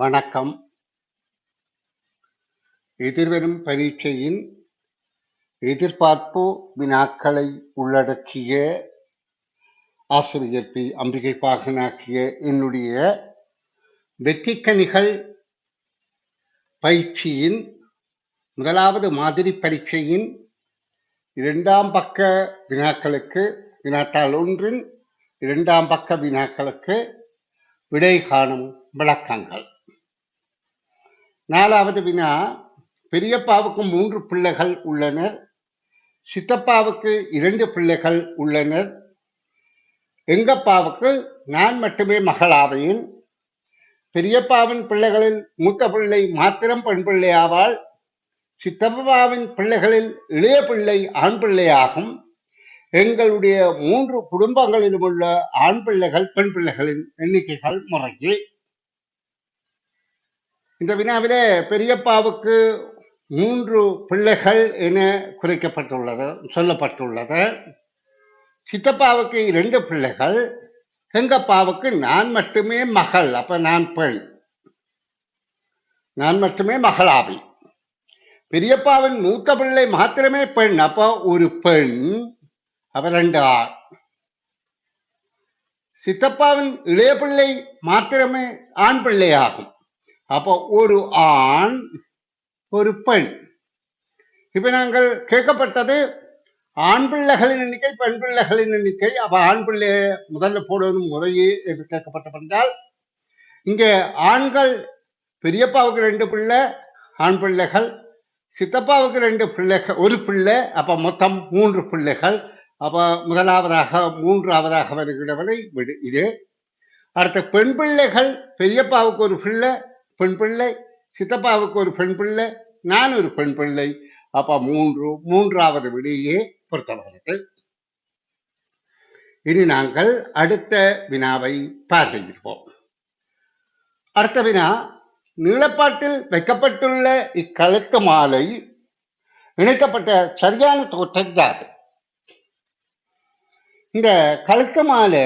வணக்கம். எதிர்வரும் பரீட்சையின் எதிர்பார்ப்பு வினாக்களை உள்ளடக்கிய ஆசிரியர் பி. அம்பிகை பாகனாக்கிய என்னுடைய வெற்றிக்கனிகள் பயிற்சியின் முதலாவது மாதிரி பரீட்சையின் இரண்டாம் பக்க வினாக்களுக்கு வினாத்தாள் ஒன்றின் இரண்டாம் பக்க வினாக்களுக்கு விடை காணும் விளக்கங்கள் நாலாவது வினா பெரியப்பாவுக்கு மூன்று பிள்ளைகள் உள்ளனர். சித்தப்பாவுக்கு இரண்டு பிள்ளைகள் உள்ளனர். எங்கப்பாவுக்கு நான் மட்டுமே மகளாவேன். பெரியப்பாவின் பிள்ளைகளில் மூத்த பிள்ளை மாத்திரம் பெண் பிள்ளை ஆவாள் சித்தப்பாவின் பிள்ளைகளில் இளைய பிள்ளை ஆண் பிள்ளையாகும். எங்களுடைய மூன்று குடும்பங்களிலும் உள்ள ஆண் பிள்ளைகள் பெண் பிள்ளைகளின் எண்ணிக்கைகள் முறையே. இந்த வினாவிலே பெரியப்பாவுக்கு மூன்று பிள்ளைகள் என குறிக்கப்பட்டுள்ளது சொல்லப்பட்டுள்ளது. சித்தப்பாவுக்கு இரண்டு பிள்ளைகள் எங்கப்பாவுக்கு நான் மட்டுமே மகள் அப்ப நான் பெண். நான் மட்டுமே மகளாவி. பெரியப்பாவின் மூத்த பிள்ளை மாத்திரமே பெண் அப்ப ஒரு பெண் அப்ப ரெண்டு ஆண். சித்தப்பாவின் இளைய பிள்ளை மாத்திரமே ஆண் பிள்ளை ஆகும் அப்போ ஒரு ஆண் ஒரு பெண். இப்ப நாங்கள் கேட்கப்பட்டது ஆண் பிள்ளைகளின் எண்ணிக்கை பெண் பிள்ளைகளின் எண்ணிக்கை. அப்ப ஆண் பிள்ளை முதல்ல போடணும் முறையே என்று கேட்கப்பட்டபடியால் இங்கே ஆண்கள் பெரியப்பாவுக்கு ரெண்டு பிள்ளை ஆண் பிள்ளைகள் சித்தப்பாவுக்கு ரெண்டு பிள்ளைகள் ஒரு பிள்ளை அப்ப மொத்தம் மூன்று பிள்ளைகள். அப்ப முதலாவதாக மூன்றாவதாக வருகிறவரை விடு இது. அடுத்த பெண் பிள்ளைகள் பெரியப்பாவுக்கு ஒரு பிள்ளை பெண் பிள்ளை சித்தப்பாவுக்கு ஒரு பெண் பிள்ளை நான் ஒரு பெண் பிள்ளை அப்ப மூன்று மூன்றாவது விடியே பொறுத்தவர்களுக்கு இனி நாங்கள் அடுத்த வினாவை பார்வையிடுவோம் அடுத்த வினா நீளப்பாட்டில் வைக்கப்பட்டுள்ள இக்கழுத்து மாலை இணைக்கப்பட்ட சரியான தோற்றம் யாது இந்த கழுத்து மாலை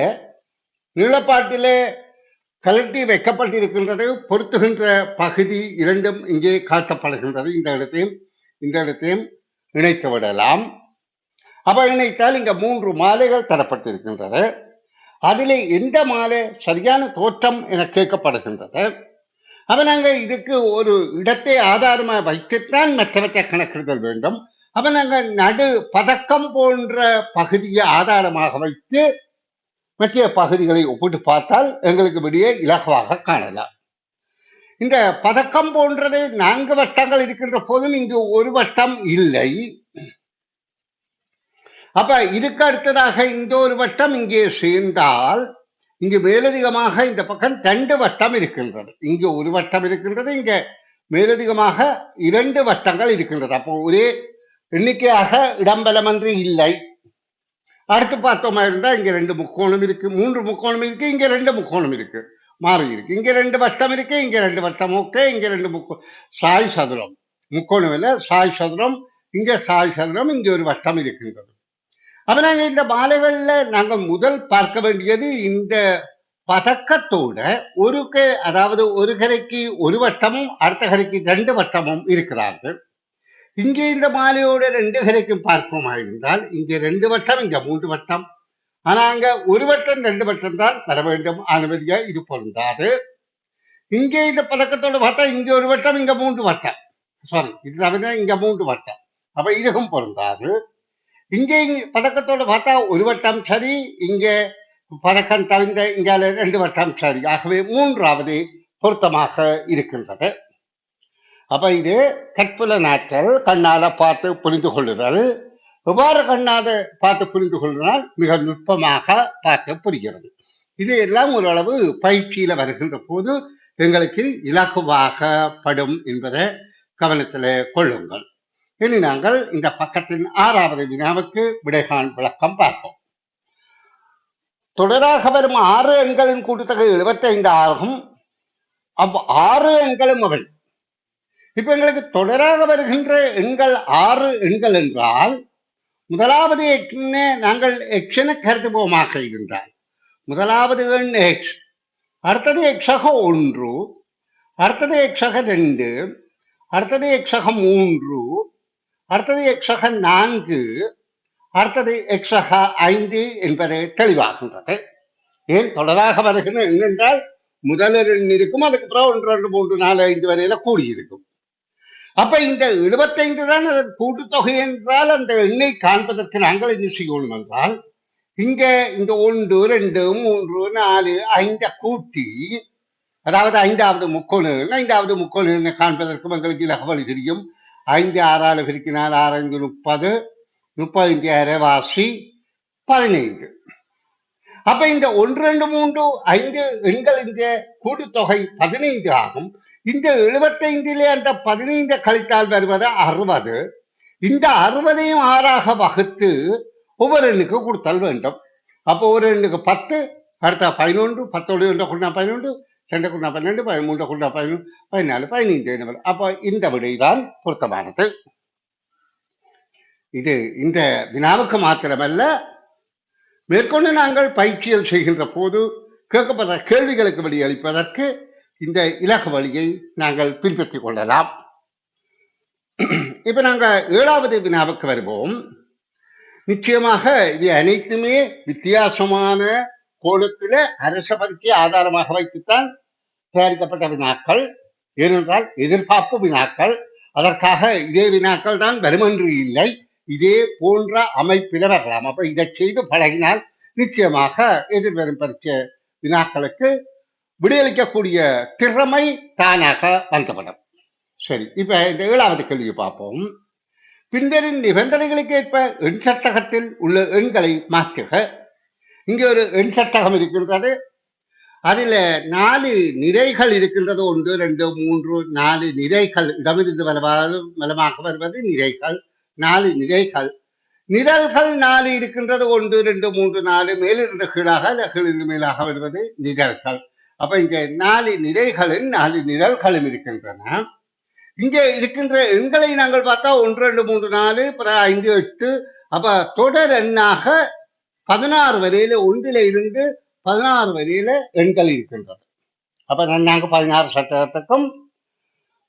நீளப்பாட்டிலே கலட்டி வைக்கப்பட்டிருக்கின்றது பொருத்துகின்ற பகுதி இரண்டும் இங்கே காட்டப்படுகின்றது. இந்த இடத்தையும் இந்த இடத்தையும் இணைத்து விடலாம். அப்ப இணைத்தால் இங்க மூன்று மாலைகள் தரப்பட்டிருக்கின்றது. அதிலே எந்த மாலை? சரியான தோற்றம் என கேட்கப்படுகின்றது. அப்ப நாங்கள் இதுக்கு ஒரு இடத்தை ஆதாரமாக வைத்துத்தான் மற்றவற்றை கணக்கிடுதல் வேண்டும். அப்ப நாங்கள் நடு பதக்கம் போன்ற பகுதியை ஆதாரமாக வைத்து மற்ற பகுதிகளை ஒப்பிட்டு பார்த்தால் எங்களுக்கு வெளியே இலகுவாக காணலாம். இந்த பதக்கம் போன்றது நான்கு வட்டங்கள் இருக்கின்ற போதும் இங்கு ஒரு வட்டம் இல்லை. அப்ப இதுக்கு அடுத்ததாக இந்த ஒரு வட்டம் இங்கே சேர்ந்தால் இங்கு மேலதிகமாக இந்த பக்கம் ரெண்டு வட்டம் இருக்கின்றது. இங்கு ஒரு வட்டம் இருக்கின்றது இங்க மேலதிகமாக இரண்டு வட்டங்கள் இருக்கின்றது. அப்போ ஒரே எண்ணிக்கையாக இடம்பலமன்று இல்லை. அடுத்து பார்த்தோமா இருந்தா இங்க ரெண்டு முக்கோணம் இருக்கு மூன்று முக்கோணம் இருக்கு இங்க ரெண்டு முக்கோணம் இருக்கு. மாறி இருக்கு. இங்க ரெண்டு வட்டம் இருக்கு இங்க ரெண்டு வட்டம் ஓகே இங்க ரெண்டு முக்கோ சாய் சதுரம். முக்கோணம் இல்லை சாய் சதுரம் இங்க சாய் சதுரம் இங்க ஒரு வட்டம் இருக்கின்றது. அப்ப நாங்கள் இந்த மாலைகளில் நாங்க முதல் பார்க்க வேண்டியது இந்த பதக்கத்தோட ஒரு அதாவது ஒரு கரைக்கு ஒரு வட்டமும் அடுத்த கரைக்கு ரெண்டு வட்டமும் இருக்கிறார்கள். இங்கே இந்த மாலையோட ரெண்டு கரைக்கும் பார்ப்போமா இருந்தால் இங்கே ரெண்டு வட்டம் இங்க மூன்று வட்டம். ஆனா அங்க ஒரு வட்டம் ரெண்டு வட்டம் தான் வர வேண்டும். அனுமதியா இது பொருந்தாது. இங்கே இந்த பதக்கத்தோட பார்த்தா இங்க ஒரு வட்டம் இங்க மூன்று வட்டம். சாரி இது தவிர இங்க மூன்று வட்டம். அப்ப இதுக்கும் பொருந்தாது. இங்கே இங்க பதக்கத்தோட பார்த்தா ஒரு வட்டம் சரி இங்கே பதக்கம் தவிர்ந்த இங்கால ரெண்டு வட்டம் சரி. ஆகவே மூன்றாவது பொருத்தமாக இருக்கின்றது. அப்ப இது கற்புல நாற்றல் கண்ணால பார்த்து புரிந்து கொள்ளுதல். எவ்வாறு கண்ணாத பார்த்து புரிந்து கொள்வதால் மிக நுட்பமாக பார்க்க புரிகிறது. இது எல்லாம் ஓரளவு பயிற்சியில வருகின்ற போது எங்களுக்கு இலகுவாக படும் என்பதை கவனத்தில் கொள்ளுங்கள். இனி நாங்கள் இந்த பக்கத்தின் ஆறாவது வினாவுக்கு விடைகான் விளக்கம் பார்ப்போம். தொடராக வரும் ஆறு எண்களின் கூட்டுத்தொகை 75 ஆகும். அவ் ஆறு எண்களும் அவள். இப்ப எங்களுக்கு தொடராக வருகின்ற எண்கள் ஆறு எண்கள் என்றால் முதலாவது எக்ஸினை நாங்கள் எக்ஸ் என கருதுவோமாக இருந்தால் முதலாவது எண் எக்ஸ் அடுத்தது எக்ஸக ஒன்று அடுத்தது எக்ஸக ரெண்டு அடுத்தது எக்ஸக மூன்று அடுத்தது எக்ஸக நான்கு அடுத்தது எக்ஸக ஐந்து என்பது தெளிவாகின்றது. ஏன் தொடராக வருகின்ற என்றால் முதல் எண் இருக்கும் அதுக்கப்புறம் ஒன்று ரெண்டு மூன்று நாலு ஐந்து வரையில கூடியிருக்கும். அப்ப இந்த எழுபத்தைந்து தான் அதன் கூட்டுத்தொகை என்றால் அந்த எண்ணை காண்பதற்கு நாங்கள் என்ன செய்யணும் என்றால் இங்க இந்த ஒன்று ரெண்டு மூன்று நாலு ஐந்த கூட்டி அதாவது ஐந்தாவது முக்கோணு ஐந்தாவது முக்கோணு காண்பதற்கும் எங்களுக்கு இலகவழி தெரியும். ஐந்து ஆறாறு பெருக்கினால் ஆறு முப்பது முப்பது அரைவாசி பதினைந்து. அப்ப இந்த ஒன்று ரெண்டு மூன்று ஐந்து எண்கள் இந்த கூட்டுத்தொகை பதினைந்து ஆகும். இந்த எழுபத்தைந்திலே அந்த பதினைந்து கழித்தால் வருவது அறுபது. இந்த அறுபதையும் ஆறாக வகுத்து ஒவ்வொரு எண்ணுக்கு கொடுத்தல் வேண்டும். அப்போ ஒரு எண்ணுக்கு பத்து அடுத்த பதினொன்று பத்தோடு ஒன்றை கொண்டா பதினொன்று ரெண்டு கொண்டா பன்னெண்டு பதிமூன்று கொண்டா பதினொன்று பதினாலு பதினைந்து அப்போ இந்த விடைதான் பொருத்தமானது. இது இந்த வினாவுக்கு மாத்திரமல்ல. மேற்கொண்டு நாங்கள் பயிற்சியல் செய்கின்ற போது கேட்கப்பட்ட கேள்விகளுக்கு விடையளிப்பதற்கு இந்த இலக்கு வழியை நாங்கள் பின்பற்றிக் கொள்ளலாம். இப்ப நாங்க ஏழாவது வினாவுக்கு வருவோம். நிச்சயமாக இது அனைத்துமே வித்தியாசமான கோலத்தில் அரச பரிச்சை ஆதாரமாக வைத்துத்தான் தயாரிக்கப்பட்ட வினாக்கள். ஏனென்றால் எதிர்பார்ப்பு வினாக்கள். அதற்காக இதே வினாக்கள் தான் வருமென்று இல்லை. இதே போன்ற அமைப்பில வரலாம். அப்ப இதை செய்து பழகினால் நிச்சயமாக எதிர்வரும் பரிச்ச வினாக்களுக்கு விடையளிக்கக்கூடிய திறமை தானாக வந்துவிடும் சரி இப்ப இந்த ஏழாவது கேள்வியை பார்ப்போம். பின்வரும் நிபந்தனைகளுக்கு ஏற்ப எண் சட்டகத்தில் உள்ள எண்களை மாற்றுக. இங்கே ஒரு எண் சட்டகம் இருக்கின்றது. அதில் நாலு நிறைகள் இருக்கின்றது. ஒன்று ரெண்டு மூன்று நாலு நிறைகள். இடமிருந்து வலவாறு வலமாக வருவது நிறைகள். நாலு நிறைகள். நிழல்கள் நாலு இருக்கின்றது. ஒன்று ரெண்டு மூன்று நாலு. மேலிருந்து கீழாக அல்ல கீழிருந்து மேலாக வருவது நிழல்கள் அப்ப இங்க நாலு நிறைகளும் நாலு நிழல்களும் இருக்கின்றன. இங்கே இருக்கின்ற எண்களை நாங்கள் பார்த்தா ஒன்று ரெண்டு மூன்று நாலு அப்புறம் ஐந்து எட்டு அப்ப தொடர் எண்ணாக பதினாறு வரையில ஒன்றில இருந்து பதினாறு வரையில எண்கள் இருக்கின்றது அப்ப நாங்க பதினாறு சட்டகத்துக்கும்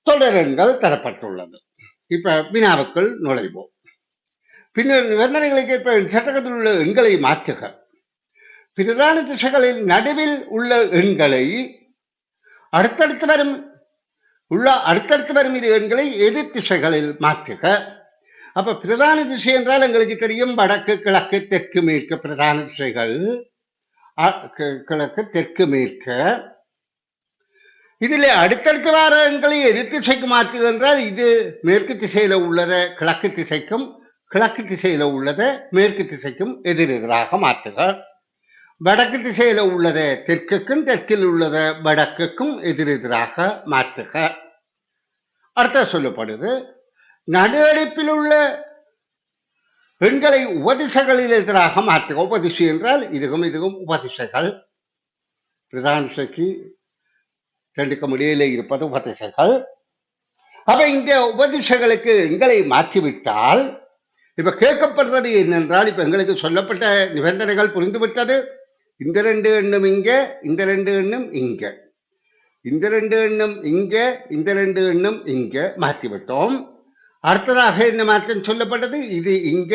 தொடர் எண்கள் தரப்பட்டுள்ளது. இப்ப வினாவுக்குள் நுழைவோம். பின்னர் நிபந்தனைகளுக்கு இப்ப சட்டகத்தில் உள்ள எண்களை மாற்றுக. பிரதான திசைகளின் நடுவில் உள்ள எண்களை அடுத்தடுத்து வரும் உள்ள அடுத்தடுத்து வரும் இரு எண்களை எதிர் திசைகளில் மாற்றுக. அப்ப பிரதான திசை என்றால் எங்களுக்கு தெரியும் வடக்கு கிழக்கு தெற்கு மேற்கு பிரதான திசைகள். அ- கி- கிழக்கு தெற்கு மேற்கு. இதில் அடுத்தடுத்து வர எண்களை எதிர் திசைக்கு மாற்றுக என்றால் இது மேற்கு திசையில உள்ளதை கிழக்கு திசைக்கும் கிழக்கு திசையில உள்ளதை மேற்கு திசைக்கும் எதிரெதிராக மாற்றுக. வடக்கு திசையில உள்ளதை தெற்குக்கும் தெற்கில் உள்ளதை வடக்குக்கும் எதிரெதிராக மாற்றுக. அடுத்த சொல்லப்படுது நடு அடுப்பில் உள்ள பெண்களை உபதிசைகளில் எதிராக மாற்றுக. உபதிசை என்றால் இதுக்கும் இதுக்கும் உபதிசைகள். பிரதான திசைக்கு ரெண்டுக்கும் இடையில இருப்பது உபதிசைகள். அப்ப இந்த உபதிசைகளுக்கு எங்களை மாற்றிவிட்டால் இப்ப கேட்கப்படுறது என்னென்றால் இப்ப எங்களுக்கு சொல்லப்பட்ட நிபந்தனைகள் புரிந்துவிட்டது. இந்த ரெண்டு எண்ணும் இங்க இந்த ரெண்டு எண்ணும் இங்க. இந்த ரெண்டு எண்ணும் இங்க இந்த ரெண்டு எண்ணும் இங்க மாற்றிவிட்டோம். அடுத்ததாக என்ன மாற்றம் சொல்லப்பட்டது? இது இங்க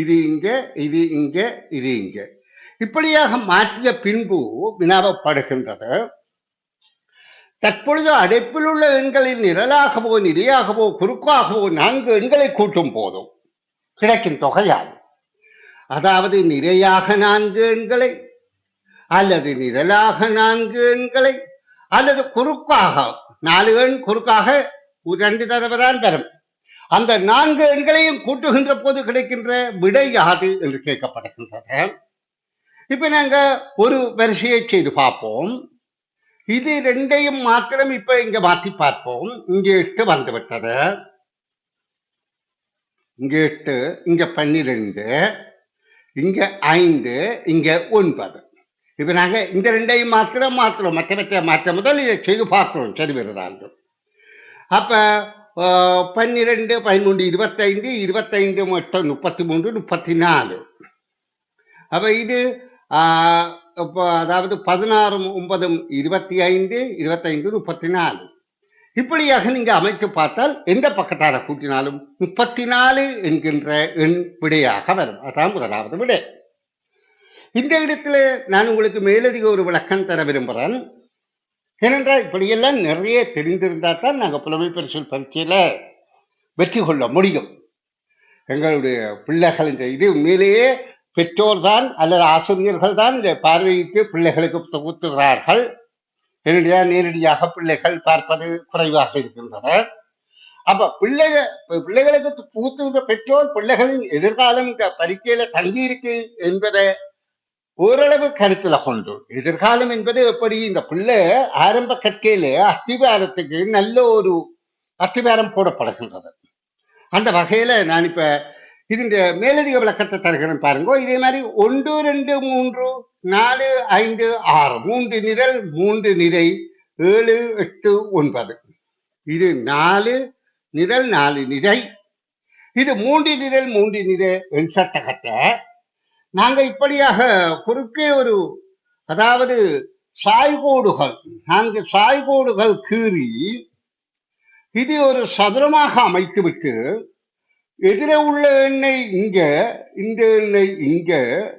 இது இங்க இது இங்க இது இங்க. இப்படியாக மாற்றிய பின்பு வினாவப்படுகின்றது. தற்பொழுது அடைப்பில் உள்ள எண்களில் நிரலாகவோ நிலையாகவோ குறுக்காகவோ நான்கு எண்களை கூட்டும் போதும். கிடைக்கும் தொகையால் அதாவது நிறையாக நான்கு எண்களை அல்லது நிரலாக நான்கு எண்களை அல்லது குறுக்காக நாலு எண் குறுக்காக ஒரு ரெண்டு தடவை தான் பெறும் அந்த நான்கு எண்களையும் கூட்டுகின்ற போது கிடைக்கின்ற விடை யாது என்று கேட்கப்படுகின்றது. இப்ப நாங்க ஒரு வரிசையை செய்து பார்ப்போம். இது ரெண்டையும் மாத்திரம் இப்ப இங்க மாற்றி பார்ப்போம். இங்க எட்டு வந்து விட்டது இங்க எட்டு இங்க பன்னிரெண்டு இங்க ஐந்து இங்க ஒன்பது. இப்போ நாங்கள் இந்த ரெண்டையும் மாத்திரம் மாற்றுறோம் மற்றவற்றை மாற்ற முதல் இதை செய்து பார்க்குறோம் சரி வருதாண்டு அப்போ பன்னிரெண்டு பதிமூன்று இருபத்தைந்து இருபத்தைந்து மட்டும் முப்பத்தி மூன்று முப்பத்தி நாலு அப்போ இது இப்போ அதாவது பதினாறும் ஒன்பதும் இருபத்தி ஐந்து இருபத்தைந்து முப்பத்தி நாலு இப்படியாக நீங்கள் அமைத்து பார்த்தால் எந்த பக்கத்தார கூட்டினாலும் முப்பத்தி நாலு என்கின்ற எண் விடையாக வரும். அதான் முதலாவது விடை. இந்த இடத்துல நான் உங்களுக்கு மேலதிக ஒரு விளக்கம் தர விரும்புகிறேன். ஏனென்றால் இப்படியெல்லாம் நிறைய தெரிந்திருந்தால் தான் நாங்கள் புலமை பரிசல் பரீட்சையில் வெற்றி கொள்ள முடியும். எங்களுடைய பிள்ளைகள் இந்த இது உண்மையிலேயே பெற்றோர் தான் அல்லது ஆசிரியர்கள் தான் இந்த பார்வையிட்டு பிள்ளைகளுக்கு தொகுத்துகிறார்கள். நேரடியாக நேரடியாக பிள்ளைகள் பார்ப்பது குறைவாக இருக்கின்றன. அப்ப பிள்ளைக பிள்ளைகளுக்கு புகுத்துகின்ற பெற்றோர் பிள்ளைகளின் எதிர்காலம் இந்த பரீட்சையில தங்கியிருக்கு என்பதை ஓரளவு கருத்துல கொண்டு. எதிர்காலம் என்பது எப்படி? இந்த பிள்ளை ஆரம்ப கற்கையில அஸ்திவாரத்துக்கு நல்ல ஒரு அஸ்திவாரம் போடப்படுகின்றது. அந்த வகையில நான் இப்ப இதுன்ற மேலதிக விளக்கத்தை தருகிறேன் பாருங்க. இதே மாதிரி ஒன்று ரெண்டு மூன்று நாலு ஐந்து ஆறு. மூன்று நிரல் மூன்று நிறை ஏழு எட்டு ஒன்பது. இது நாலு நிரல் நாலு நிறை. இது மூன்று நிரல் மூன்று நிறை என் சட்டகத்தை நாங்க இப்படியாக குறுக்கே ஒரு அதாவது சாய்கோடுகள் நான்கு சாய்கோடுகள் கீறி இது ஒரு சதுரமாக அமைத்துவிட்டு எதிரே உள்ள எண்ணெய் இங்க இந்த எண்ணெய் இங்க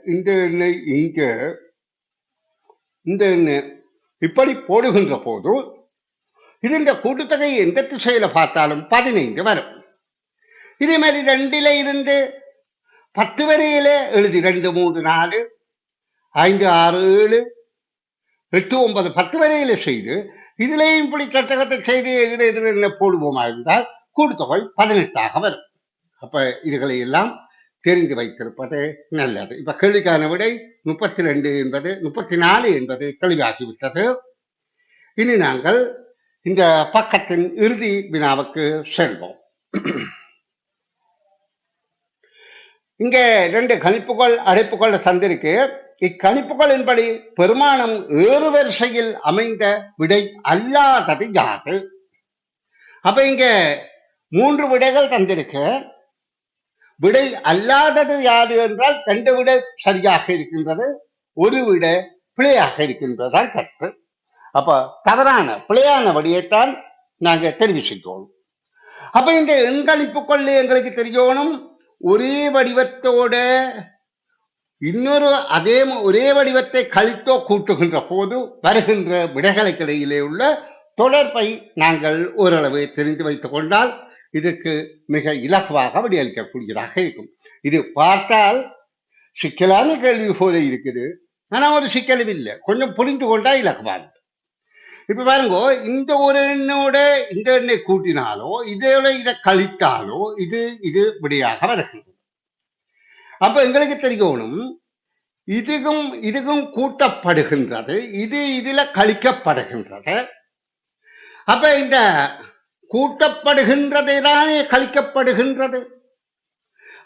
இந்த எண்ணெய் இங்க இந்த எண்ணெய் இப்படி போடுகின்ற போது இது இந்த கூட்டுத்தொகை எந்த திசையில பார்த்தாலும் பதினைந்து வரும். இதே மாதிரி ரெண்டில இருந்து பத்து வரையிலே எழுதி ரெண்டு மூன்று நாலு ஐந்து ஆறு ஏழு எட்டு ஒன்பது பத்து வரையில செய்து இதுலேயும் இப்படி கட்டகத்தை செய்து எதிர எதிர என்ன போடுவோமா இருந்தால் கூட்டுத்தொகை பதினெட்டாக வரும். அப்ப இதுகளை எல்லாம் தெரிந்து வைத்திருப்பது நல்லது. இப்ப கேள்விக்கான விடை முப்பத்தி ரெண்டு என்பது முப்பத்தி நாலு என்பது தெளிவாகிவிட்டது. இனி நாங்கள் இந்த பக்கத்தின் இறுதி வினாவுக்கு செல்வோம். இங்க ரெண்டு கணிப்புகள் அடைப்புகள் தந்திருக்கு. இக்கணிப்புகளின்படி பெருமானம் ஏறு வரிசையில் அமைந்த விடை அல்லாதது யாது அப்ப இங்க மூன்று விடைகள் தந்திருக்கு. விடை அல்லாதது யாது என்றால் ரெண்டு விடை சரியாக இருக்கின்றது ஒரு விடை பிழையாக இருக்கின்றதான் கருத்து. அப்ப தவறான பிழையான வழியைத்தான் நாங்க தெரிவிச்சுட்டோம் அப்ப இந்த எண்கணிப்புக்குள்ள எங்களுக்கு தெரியணும்? ஒரே வடிவத்தோட இன்னொரு அதே ஒரே வடிவத்தை கழித்தோ கூட்டுகின்ற போது வருகின்ற விடைகளுக்கிடையிலே உள்ள தொடர்பை நாங்கள் ஓரளவு தெரிந்து வைத்துக் கொண்டால் இதுக்கு மிக இலகுவாக விடையளிக்கக்கூடியதாக இருக்கும். இது பார்த்தால் சிக்கலான கேள்வி போல இருக்குது. ஆனால் ஒரு சிக்கலும் இல்லை. கொஞ்சம் புரிந்து கொண்டால் இலகுவானது. இப்ப பாருங்க இந்த ஒரு எண்ணோட இந்த எண்ணை கூட்டினாலோ இதோட இதை கழித்தாலோ இது இது இப்படியாக வருகின்றது அப்ப எங்களுக்கு தெரியணும் இதுக்கும் இதுக்கும் கூட்டப்படுகின்றது இது இதுல கழிக்கப்படுகின்றது. அப்ப இந்த கூட்டப்படுகின்றது தானே கழிக்கப்படுகின்றது?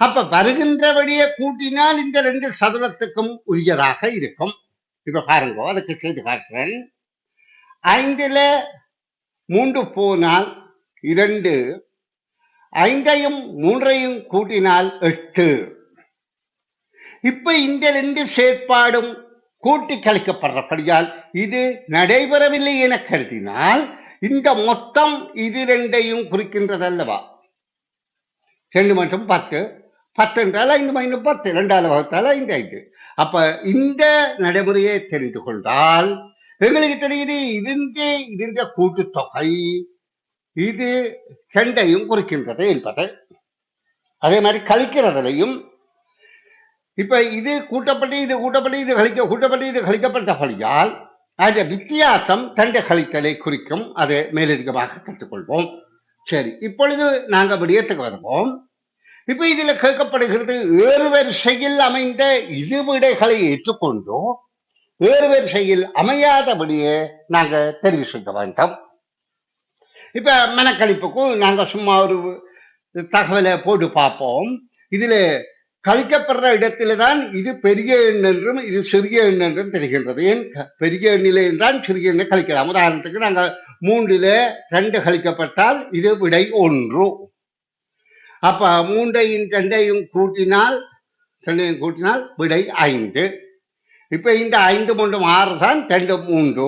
அப்ப வருகின்றபடியே கூட்டினால் இந்த ரெண்டு சதுரத்துக்கும் உரியதாக இருக்கும். இப்ப பாருங்க அதுக்கு செய்து காட்டுறேன். ஐந்துல மூன்று போனால் இரண்டு ஐந்தையும் மூன்றையும் கூட்டினால் எட்டு. இப்ப இந்த ரெண்டு செயற்பாடும் கூட்டி கழிக்கப்படுறபடியால் இது நடைபெறவில்லை என கருதினால் இந்த மொத்தம் இது ரெண்டையும் குறிக்கின்றது அல்லவா ரெண்டு மட்டும் பத்து. பத்து என்றால் ஐந்து மைனஸ் பத்து ரெண்டாவது வகுத்தால் ஐந்து ஐந்து. அப்ப இந்த நடைமுறையை தெரிந்து கொண்டால் எங்களுக்கு தெரியுது இருந்தே இருந்த கூட்டுத்தொகை இது செண்டையும் குறிக்கின்றது என்பது. அதே மாதிரி கழிக்கிறதுலையும் இப்ப இது கூட்டப்பட்டு இது கூட்டப்பட்டு இது கழிக்க கூட்டப்பட்டு இது கழிக்கப்பட்டபடியால் அந்த வித்தியாசம் தண்டை கழித்தலை குறிக்கும். அதை மேலதிகமாக கற்றுக்கொள்வோம். சரி இப்பொழுது நாங்கள் விடயத்துக்கு வருவோம். இப்ப இதுல கேட்கப்படுகிறது ஏறு வரிசையில் அமைந்த இது விடைகளை ஏற்றுக்கொண்டோ வேறு வேறு செயல் அமையாதபடியே நாங்கள் தெரிவு செய்ய வேண்டும் இப்போ மனக்கணிப்புக்கும் நாங்கள் சும்மா ஒரு தகவலை போட்டு பார்ப்போம். இதில் கழிக்கப்படுற இடத்துல தான் இது பெரிய எண் என்றும் இது சிறிய எண் என்றும் தெரிகின்றது. ஏன்? க- பெரிய எண்ணிலே தான் சிறிய எண்ணை கழிக்கலாம். உதாரணத்துக்கு நாங்கள் மூன்றில் ரெண்டு கழிக்கப்பட்டால் இது விடை ஒன்று. அப்போ மூன்றையும் ரெண்டையும் கூட்டினால் ரெண்டையும் கூட்டினால் விடை ஐந்து. இப்போ இந்த ஐந்து மூன்று ஆறு தான் ரெண்டு மூன்று.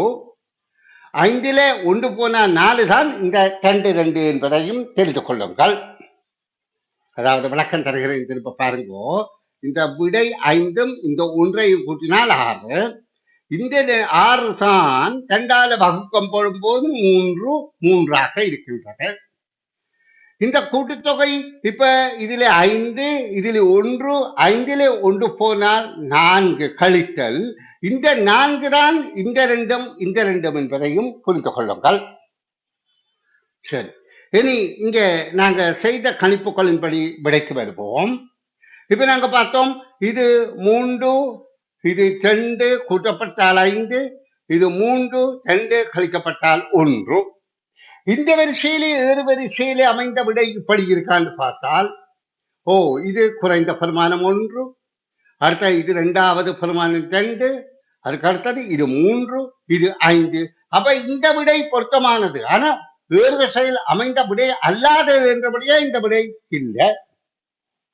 ஐந்திலே ஒன்று போனால் நாலு தான் இந்த ரெண்டு ரெண்டு என்பதையும் தெரிந்து கொள்ளுங்கள். அதாவது விளக்கம் தருகிறேன் திரும்ப பாருங்க. இந்த விடை ஐந்தும் இந்த ஒன்றையும் கூட்டினால் ஆறு. இந்த ஆறு தான் ரெண்டால வகுக்கம் போடும்போது மூன்று மூன்றாக இருக்கின்றது. இந்த கூட்டுத்தொகை இப்ப இதுல ஐந்து இதில் ஒன்று ஐந்தில் ஒன்று போனால் நான்கு கழித்தல். இந்த நான்கு தான் இந்த ரெண்டும் இந்த ரெண்டும் என்பதையும் புரிந்து கொள்ளுங்கள். சரி. இனி இங்க நாங்க செய்த கணிப்புகளின்படி விடைக்கு வருவோம். இப்ப நாங்க பார்த்தோம் இது மூன்று இது ரெண்டு கூட்டப்பட்டால் ஐந்து இது மூன்று ரெண்டு கழிக்கப்பட்டால் ஒன்று. இந்த வரிசையிலே ஏறு வரிசையிலே அமைந்த விடை இப்படி இருக்கான்னு பார்த்தால் ஓ இது குறைந்த பெருமானம் ஒன்று அடுத்த இது ரெண்டாவது பெருமானம் ரெண்டு அதுக்கு அடுத்தது இது மூன்று இது ஐந்து. அப்ப இந்த விடை பொருத்தமானது. ஆனா வேறு விசையில் அமைந்த விடை அல்லாதது என்றபடியே இந்த விடை இல்லை.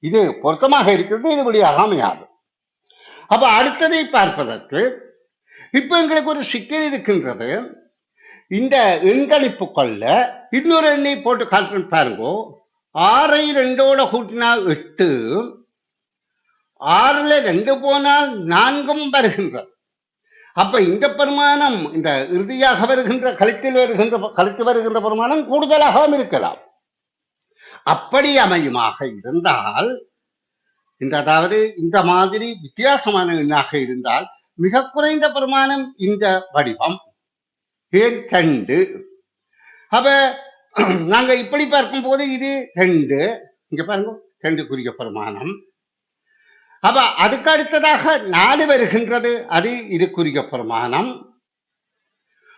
இது பொருத்தமாக இருக்கிறது இது விடையாக அமையாது அப்ப அடுத்ததை பார்ப்பதற்கு இப்ப எங்களுக்கு ஒரு சிக்கல் இருக்கின்றது. இந்த எண்கணிப்புக்குள்ள இன்னொரு எண்ணை போட்டு காட்டுறேன் பாருங்க. ஆறை ரெண்டோட கூட்டினா எட்டு ஆறுல ரெண்டு போனால் நான்கும் வருகின்றது அப்ப இந்த பெருமானம் இந்த இறுதியாக வருகின்ற கழுத்தில் வருகின்ற கழுத்து வருகின்ற பெருமானம் கூடுதலாகவும் இருக்கலாம். அப்படி அமையுமாக இருந்தால் இந்த அதாவது இந்த மாதிரி வித்தியாசமான எண்ணாக இருந்தால் மிக குறைந்த பெருமானம் இந்த வடிவம். ஏன் ரெண்டு அப்ப நாங்க இப்படி பார்க்கும்போது இது ரெண்டு இங்க பாருங்க ரெண்டுக்குரிய பிரமாணம். அப்ப அதுக்கு அடுத்ததாக நாலு வருகின்றது. அது இதுக்குரிய பிரமாணம்.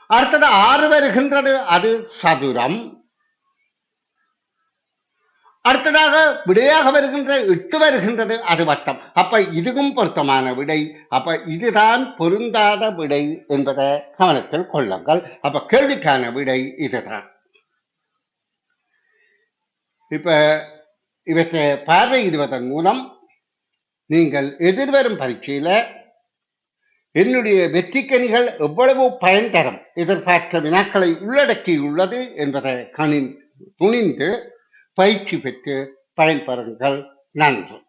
அடுத்தது ஆறு வருகின்றது அது சதுரம். அடுத்ததாக விடையாக வருகின்ற எட்டு வருகின்றது அது வட்டம். அப்ப இதுவும் பொருத்தமான விடை. அப்ப இதுதான் பொருந்தாத விடை என்பதை கவனத்தில் கொள்ளுங்கள். அப்ப கேள்விக்கான விடை இதுதான். இப்ப இவற்றை பார்வையிடுவதன் மூலம் நீங்கள் எதிர்வரும் பரீட்சையில என்னுடைய வெற்றிக்கனிகள் எவ்வளவு பயன் தரும் எதிர்பார்த்த வினாக்களை உள்ளடக்கியுள்ளது என்பதை கணின் துணிந்து பயிற்சி பெற்று பயன்பெறுங்கள். நன்றி.